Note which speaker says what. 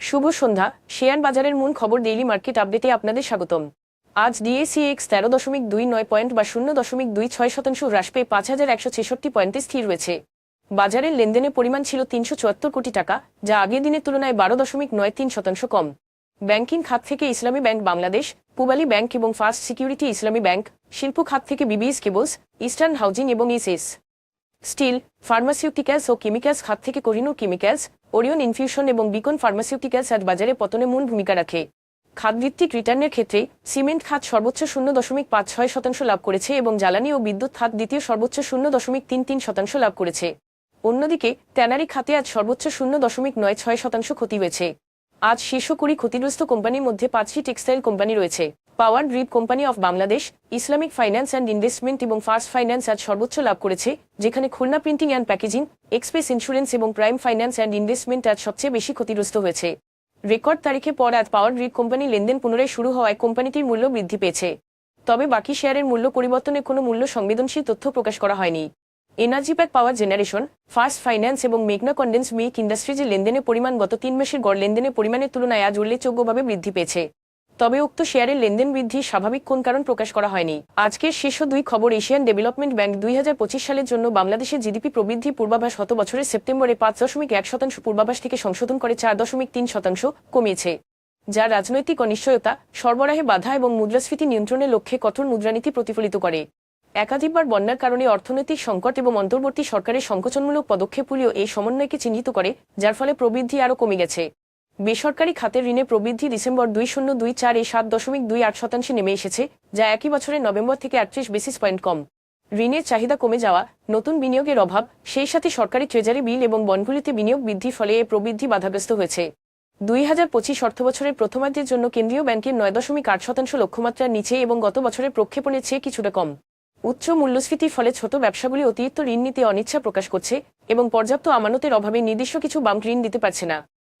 Speaker 1: শুভ সন্ধ্যা। Share বাজারের মূল খবর ডেইলি মার্কেট আপডেটে আপনাদের স্বাগতম। আজ ডিএসি এক্স তেরো দশমিক দুই নয় পয়েন্ট বা শূন্য দশমিক দুই ছয় শতাংশ হ্রাস পেয়ে পাঁচ হাজার একশো ছেষট্টি পয়েন্টে স্থির রয়েছে। বাজারের লেনদেনের পরিমাণ ছিল তিনশো চুয়াত্তর কোটি টাকা, যা আগের দিনের তুলনায় বারো দশমিক নয় তিন শতাংশ কম। ব্যাংকিং খাত থেকে ইসলামী ব্যাংক বাংলাদেশ, পুবালি ব্যাংক এবং ফার্স্ট সিকিউরিটি ইসলামী ব্যাংক, শিল্প খাত থেকে বিবিএস কেবলস, ইস্টার্ন হাউজিং এবং ইসএস স্টিল, ফার্মাসিউটিক্যালস ও কেমিক্যালস খাত থেকে কোহিনুর কেমিক্যালস, ওরিয়ন ইনফিউশন এবং বিকন ফার্মাসিউটিক্যালস আজ বাজারে পতনে মূল ভূমিকা রাখে। খাতভিত্তিক রিটার্নের ক্ষেত্রে সিমেন্ট খাত সর্বোচ্চ শূন্য দশমিক পাঁচ ছয় শতাংশ লাভ করেছে এবং জ্বালানি ও বিদ্যুৎ খাত দ্বিতীয় সর্বোচ্চ শূন্য দশমিক তিন তিন শতাংশ লাভ করেছে। অন্যদিকে, ট্যানারি খাতে আজ সর্বোচ্চ শূন্য দশমিক নয় ছয় শতাংশ ক্ষতি হয়েছে। আজ শীর্ষ কুড়ি ক্ষতিগ্রস্ত কোম্পানির মধ্যে পাঁচটি টেক্সটাইল কোম্পানি রয়েছে। Power grid company of Bangladesh, Islamic finance and investment এবং ফার্স্ট ফাইন্যান্স আজ সর্বোচ্চ লাভ করেছে, যেখানে Khulna printing and packaging, express insurance এবং প্রাইম ফাইন্যান্স অ্যান্ড ইনভেস্টমেন্ট আজ সবচেয়ে বেশি ক্ষতিগ্রস্ত হয়েছে। রেকর্ড তারিখে পর আজ পাওয়ার গ্রিড কোম্পানি লেনদেন পুনরায় শুরু হওয়ায় কোম্পানিটির মূল্য বৃদ্ধি পেয়েছে। তবে বাকি শেয়ারের মূল্য পরিবর্তনে কোনো মূল্য সংবেদনশীল তথ্য প্রকাশ করা হয়নি। Energypac power generation, first finance এবং মেঘনা কন্ডেন্স মিল্ক ইন্ডাস্ট্রিজের লেনদেনের পরিমাণ গত তিন মাসের গড় লেনদেনের পরিমাণের তুলনায় আজ উল্লেখযোগ্যভাবে বৃদ্ধি পেয়েছে। তবে উক্ত শেয়ারের লেনদেন বৃদ্ধি স্বাভাবিক কোন কারণ প্রকাশ করা হয়নি। আজকের শীর্ষ দুই খবর এশিয়ান ডেভেলপমেন্ট ব্যাংক দুই হাজার পঁচিশ সালের জন্য বাংলাদেশের জিডিপি প্রবৃদ্ধি পূর্বাভাস গত বছরের সেপ্টেম্বরে পাঁচ দশমিক এক শতাংশ পূর্বাভাস থেকে সংশোধন করে চার দশমিক তিন শতাংশ কমিয়েছে। যা রাজনৈতিক অনিশ্চয়তা, সরবরাহে বাধা এবং মুদ্রাস্ফীতি নিয়ন্ত্রণের লক্ষ্যে কঠোর মুদ্রানীতি প্রতিফলিত করে। একাধিকবার বন্যার কারণে অর্থনৈতিক সংকট এবং অন্তর্বর্তী সরকারের সংকোচনমূলক পদক্ষেপগুলিও এই সমন্বয়কে চিহ্নিত করে, যার ফলে প্রবৃদ্ধি আরও কমে গেছে। বেসরকারি খাতের ঋণে প্রবৃদ্ধি ডিসেম্বর দুই শূন্য দুই চার সাত দশমিক দুই আট শতাংশে নেমে এসেছে, যা একই বছরের নভেম্বর থেকে আটত্রিশ বেসিস পয়েন্ট কম। ঋণের চাহিদা কমে যাওয়া, নতুন বিনিয়োগের অভাব, সেই সাথে সরকারি ট্রেজারি বিল এবং বনগুলিতে বিনিয়োগ বৃদ্ধির ফলে এ প্রবৃদ্ধি বাধাগ্রস্ত হয়েছে। দুই হাজার পঁচিশ অর্থ অর্থবছরের প্রথমার্ধের জন্য কেন্দ্রীয় ব্যাংকের নয় দশমিক আট শতাংশ লক্ষ্যমাত্রার নিচে এবং গত বছরের প্রক্ষেপণের চেয়ে কিছুটা কম। উচ্চ মূল্যস্ফীতির ফলে ছোট ব্যবসাগুলি অতিরিক্ত ঋণ নিতে অনিচ্ছা প্রকাশ করছে এবং পর্যাপ্ত আমানতের অভাবে নির্দিষ্ট কিছু বাম্প ঋণ দিতে পারছে না।